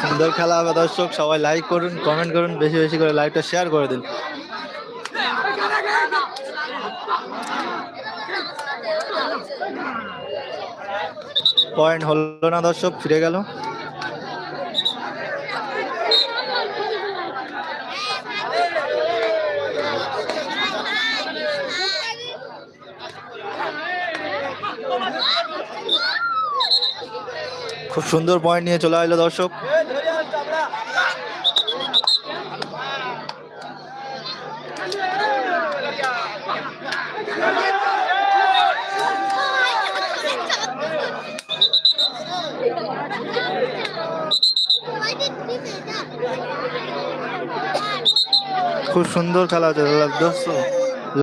সুন্দর খেলা হবে দর্শক, সবাই লাইক করুন কমেন্ট করুন, বেশি বেশি করে লাইভটা শেয়ার করে দিন। পয়েন্ট হলো না দর্শক, ফিরে গেল। খুব সুন্দর পয়েন্ট নিয়ে চলে এলো দর্শক। খুব সুন্দর খেলা হচ্ছে দর্শক।